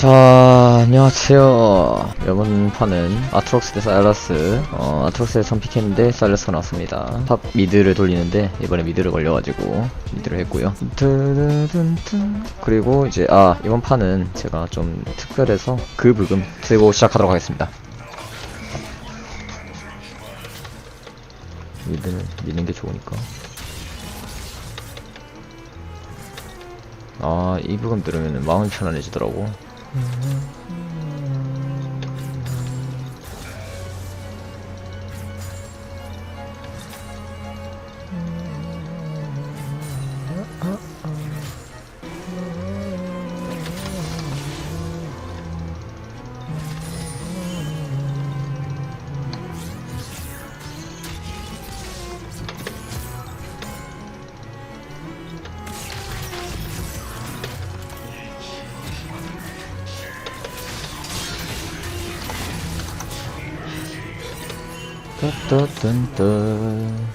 자, 안녕하세요. 이번 판은 아트록스 대 사일러스. 어, 아트록스에 선픽했는데 사일러스가 나왔습니다. 탑 미드를 돌리는데 이번에 미드를 걸려가지고 미드를 했고요. 그리고 이제 아 이번 판은 제가 좀 특별해서 그 부금 들고 시작하도록 하겠습니다. 미드는 미는 게 좋으니까. 아, 이 부분 들으면 마음이 편안해지더라고. 嗯。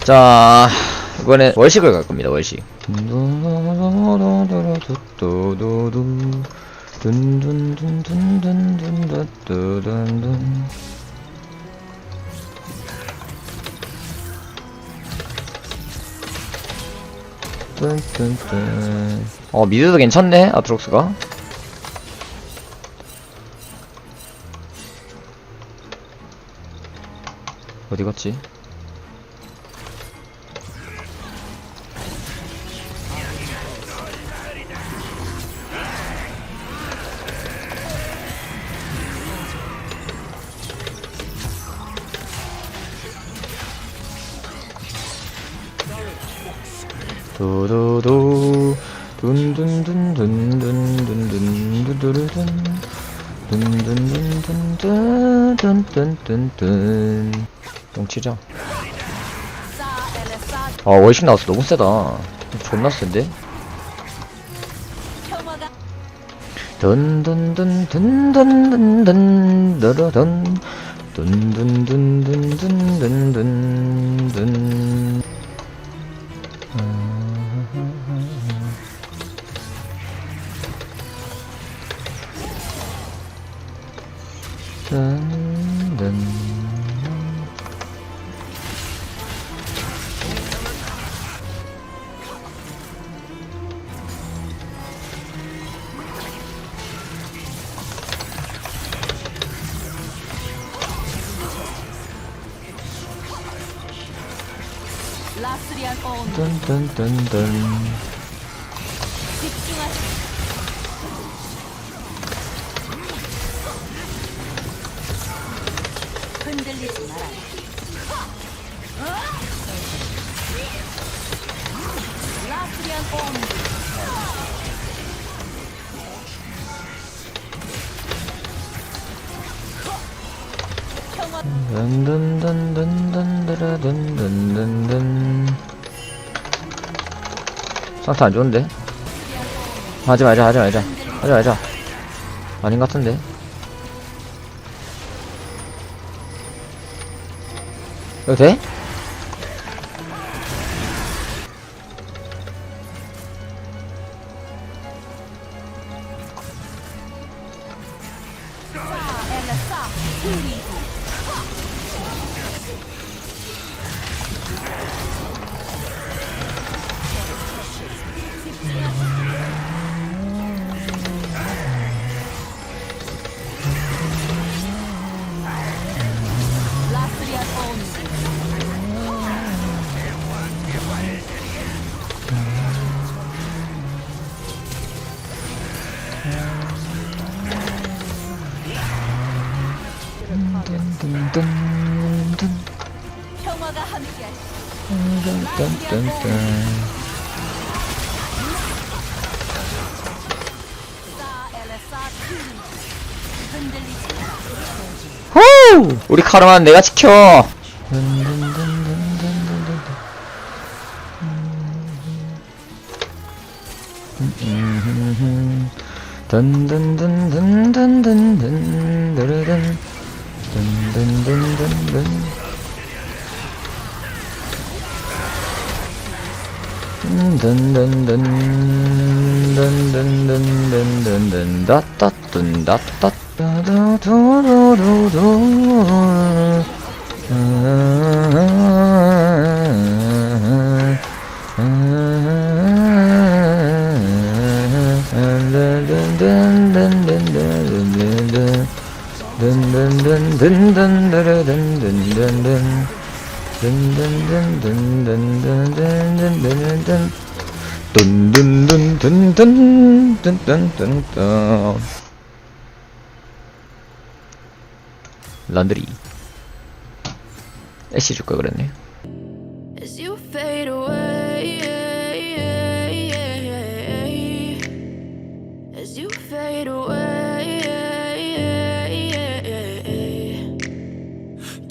자 이번에 월식을 갈 겁니다 월식. 어 미드도 괜찮네 아트록스가 어디 갔지? 두두두 둔둔둔둔둔둔둔둔두 둔둔둔둔둔둔둔둔 똥치자 아 월식 나왔어. 너무 세다. 존나 센데? 너러던 둔둔둔둔둔둔둔 짠짠 딴딴딴딴 집중하세요 흔들리지 마라. 라스리안 온 든든든든든든든든든. 상태 안 좋은데? 하지 말자 하지 말자. 하지 말자. 아닌 것 같은데 이거 돼? 호! 우리 카르만 내가 지켜. Dun dun dun dun dun dun dun dun dun dun dun dun dun. Dun dun dun dun dun dun dun dun dun da da dun da da da da da da da da. 든든든든든든든든든든 든든든든든든든든든든 든든든든든든든든든 런드리 애쉬 줄걸 그랬네